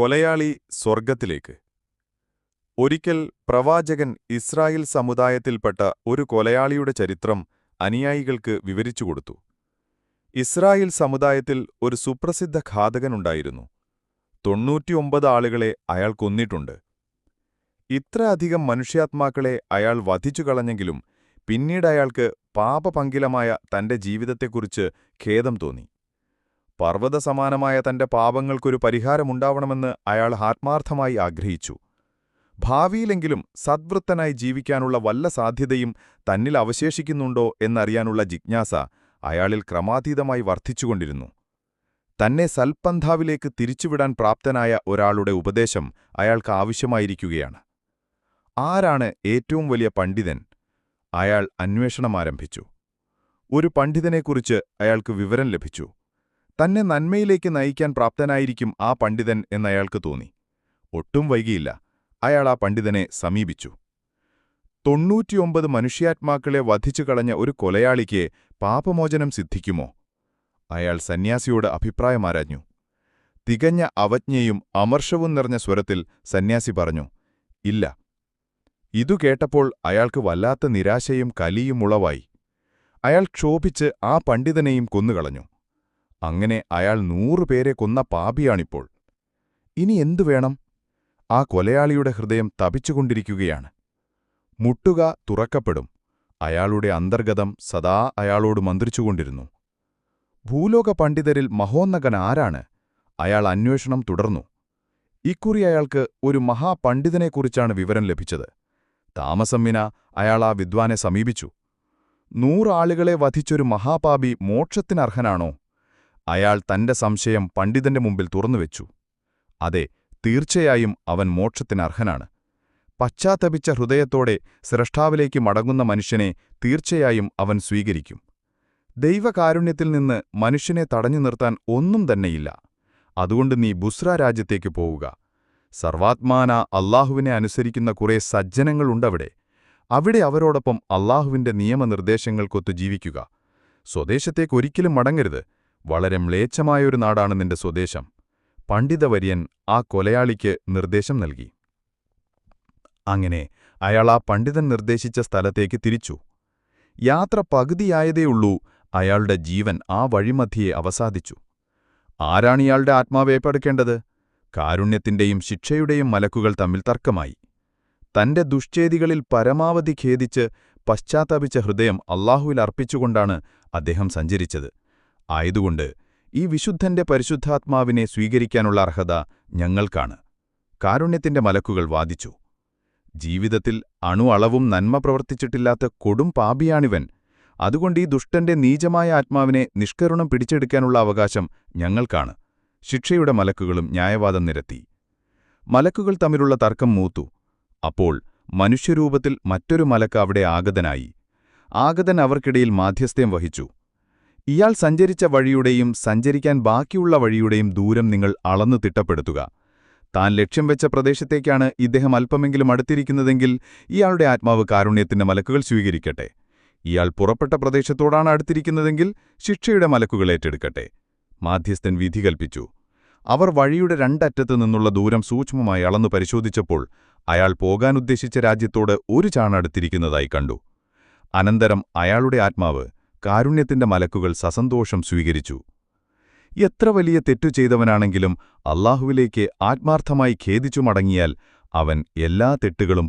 കൊലയാളി സ്വർഗത്തിലേക്ക് ഒരിക്കൽ പ്രവാചകൻ ഇസ്രായേൽ സമുദായത്തിൽപ്പെട്ട ഒരു കൊലയാളിയുടെ ചരിത്രം അനുയായികൾക്ക് വിവരിച്ചുകൊടുത്തു ഇസ്രായേൽ സമുദായത്തിൽ ഒരു സുപ്രസിദ്ധ ഘാതകനുണ്ടായിരുന്നു തൊണ്ണൂറ്റിയൊമ്പത് ആളുകളെ അയാൾ കൊന്നിട്ടുണ്ട്. ഇത്ര അധികം മനുഷ്യാത്മാക്കളെ അയാൾ വധിച്ചു കളഞ്ഞെങ്കിലും പിന്നീട് അയാൾക്ക് പാപപങ്കിലമായ തന്റെ ജീവിതത്തെക്കുറിച്ച് ഖേദം തോന്നി. പർവതസമാനമായ തന്റെ പാപങ്ങൾക്കൊരു പരിഹാരമുണ്ടാവണമെന്ന് അയാൾ ആത്മാർത്ഥമായി ആഗ്രഹിച്ചു. ഭാവിയിലെങ്കിലും സദ്വൃത്തനായി ജീവിക്കാനുള്ള വല്ല സാധ്യതയും തന്നിൽ അവശേഷിക്കുന്നുണ്ടോ എന്നറിയാനുള്ള ജിജ്ഞാസ അയാളിൽ ക്രമാതീതമായി വർദ്ധിച്ചുകൊണ്ടിരുന്നു. തന്നെ സൽപന്ഥാവിലേക്ക് തിരിച്ചുവിടാൻ പ്രാപ്തനായ ഒരാളുടെ ഉപദേശം അയാൾക്ക് ആവശ്യമായിരിക്കുകയാണ്. ആരാണ് ഏറ്റവും വലിയ പണ്ഡിതൻ? അയാൾ അന്വേഷണം ആരംഭിച്ചു. ഒരു പണ്ഡിതനെക്കുറിച്ച് അയാൾക്ക് വിവരം ലഭിച്ചു. തന്നെ നന്മയിലേക്ക് നയിക്കാൻ പ്രാപ്തനായിരിക്കും ആ പണ്ഡിതൻ എന്നയാൾക്ക് തോന്നി. ഒട്ടും വൈകിയില്ല. അയാൾ ആ പണ്ഡിതനെ സമീപിച്ചു. തൊണ്ണൂറ്റിയൊമ്പത് മനുഷ്യാത്മാക്കളെ വധിച്ചു കളഞ്ഞ ഒരു കൊലയാളിക്ക് പാപമോചനം സിദ്ധിക്കുമോ? അയാൾ സന്യാസിയോട് അഭിപ്രായമാരാഞ്ഞു. തികഞ്ഞ അവജ്ഞയും അമർഷവും നിറഞ്ഞ സ്വരത്തിൽ സന്യാസി പറഞ്ഞു ഇല്ല. ഇതു കേട്ടപ്പോൾ അയാൾക്ക് വല്ലാത്ത നിരാശയും കലിയും ഉളവായി. അയാൾ ക്ഷോഭിച്ച് ആ പണ്ഡിതനെയും കൊന്നുകളഞ്ഞു. അങ്ങനെ അയാൾ നൂറുപേരെ കൊന്ന പാപിയാണിപ്പോൾ. ഇനി എന്തു വേണം? ആ കൊലയാളിയുടെ ഹൃദയം തപിച്ചുകൊണ്ടിരിക്കുകയാണ്. മുട്ടുക തുറക്കപ്പെടും. അയാളുടെ അന്തർഗതം സദാ അയാളോട് മന്ത്രിച്ചുകൊണ്ടിരുന്നു. ഭൂലോക പണ്ഡിതരിൽ മഹോന്നകൻ ആരാണ്? അയാൾ അന്വേഷണം തുടർന്നു. ഇക്കുറി അയാൾക്ക് ഒരു മഹാപണ്ഡിതനെക്കുറിച്ചാണ് വിവരം ലഭിച്ചത്. താമസം വിന അയാൾ ആ വിദ്വാനെ സമീപിച്ചു. നൂറാളുകളെ വധിച്ചൊരു മഹാപാപി മോക്ഷത്തിനർഹനാണോ? അയാൾ തന്റെ സംശയം പണ്ഡിതന്റെ മുമ്പിൽ തുറന്നുവെച്ചു അതെ തീർച്ചയായും അവൻ മോക്ഷത്തിനർഹനാണ് പശ്ചാത്തപിച്ച ഹൃദയത്തോടെ സ്രഷ്ടാവിലേക്ക് മടങ്ങുന്ന മനുഷ്യനെ തീർച്ചയായും അവൻ സ്വീകരിക്കും. ദൈവകാരുണ്യത്തിൽ നിന്ന് മനുഷ്യനെ തടഞ്ഞു നിർത്താൻ ഒന്നും തന്നെയില്ല. അതുകൊണ്ട് നീ ബുസ്ര രാജ്യത്തേക്ക് പോവുക. സർവാത്മാന അള്ളാഹുവിനെ അനുസരിക്കുന്ന കുറെ സജ്ജനങ്ങളുണ്ടവിടെ അവിടെ അവരോടൊപ്പം അള്ളാഹുവിന്റെ നിയമനിർദ്ദേശങ്ങൾക്കൊത്തു ജീവിക്കുക. സ്വദേശത്തേക്കൊരിക്കലും മടങ്ങരുത്. വളരെ മ്ലേച്ഛമായൊരു നാടാണ് നിന്റെ സ്വദേശം. പണ്ഡിതവര്യൻ ആ കൊലയാളിക്ക് നിർദ്ദേശം നൽകി. അങ്ങനെ അയാൾ ആ പണ്ഡിതൻ നിർദ്ദേശിച്ച സ്ഥലത്തേക്ക് തിരിച്ചു. യാത്ര പകുതിയായതേയുള്ളൂ അയാളുടെ ജീവൻ ആ വഴിമധ്യയെ അവസാദിച്ചു ആരാണിയാളുടെ ആത്മാവേപ്പെടുക്കേണ്ടത് പടുക്കേണ്ടത് കാരുണ്യത്തിന്റെയും ശിക്ഷയുടെയും മലക്കുകൾ തമ്മിൽ തർക്കമായി. തന്റെ ദുഷ്ചേതികളിൽ പരമാവധി ഖേദിച്ച് പശ്ചാത്താപിച്ച ഹൃദയം അള്ളാഹുവിൽ അർപ്പിച്ചുകൊണ്ടാണ് അദ്ദേഹം സഞ്ചരിച്ചത്. ആയതുകൊണ്ട് ഈ വിശുദ്ധന്റെ പരിശുദ്ധാത്മാവിനെ സ്വീകരിക്കാനുള്ള അർഹത ഞങ്ങൾക്കാണ്. കാരുണ്യത്തിന്റെ മലക്കുകൾ വാദിച്ചു. ജീവിതത്തിൽ അണുഅളവും നന്മ പ്രവർത്തിച്ചിട്ടില്ലാത്ത കൊടും പാപിയാണിവൻ. അതുകൊണ്ട് ഈ ദുഷ്ടന്റെ നീചമായ ആത്മാവിനെ നിഷ്കരുണം പിടിച്ചെടുക്കാനുള്ള അവകാശം ഞങ്ങൾക്കാണ്. ശിക്ഷയുടെ മലക്കുകളും ന്യായവാദം നിരത്തി. മലക്കുകൾ തമ്മിലുള്ള തർക്കം മൂത്തു. അപ്പോൾ മനുഷ്യരൂപത്തിൽ മറ്റൊരു മലക്ക് അവിടെ ആഗതനായി. ആഗതൻ അവർക്കിടയിൽ മാധ്യസ്ഥ്യം വഹിച്ചു. ഇയാൾ സഞ്ചരിച്ച വഴിയുടെയും സഞ്ചരിക്കാൻ ബാക്കിയുള്ള വഴിയുടെയും ദൂരം നിങ്ങൾ അളന്നു തിട്ടപ്പെടുത്തുക. താൻ ലക്ഷ്യം വെച്ച പ്രദേശത്തേക്കാണ് ഇദ്ദേഹം അല്പമെങ്കിലും അടുത്തിരിക്കുന്നതെങ്കിൽ ഇയാളുടെ ആത്മാവ് കാരുണ്യത്തിന്റെ മലക്കുകൾ സ്വീകരിക്കട്ടെ. ഇയാൾ പുറപ്പെട്ട പ്രദേശത്തോടാണ് അടുത്തിരിക്കുന്നതെങ്കിൽ ശിക്ഷയുടെ മലക്കുകൾ ഏറ്റെടുക്കട്ടെ. മാധ്യസ്ഥൻ വിധി കൽപ്പിച്ചു. അവർ വഴിയുടെ രണ്ടറ്റത്തു നിന്നുള്ള ദൂരം സൂക്ഷ്മമായി അളന്നു പരിശോധിച്ചപ്പോൾ അയാൾ പോകാനുദ്ദേശിച്ച രാജ്യത്തോട് ഒരു ചാണടുത്തിരിക്കുന്നതായി കണ്ടു. അനന്തരം അയാളുടെ ആത്മാവ് കാരുണ്യത്തിന്റെ മലക്കുകൾ സസന്തോഷം സ്വീകരിച്ചു. എത്ര വലിയ തെറ്റു ചെയ്തവനാണെങ്കിലും അള്ളാഹുവിലേക്ക് ആത്മാർത്ഥമായി ഖേദിച്ചു മടങ്ങിയാൽ അവൻ എല്ലാ തെറ്റുകളും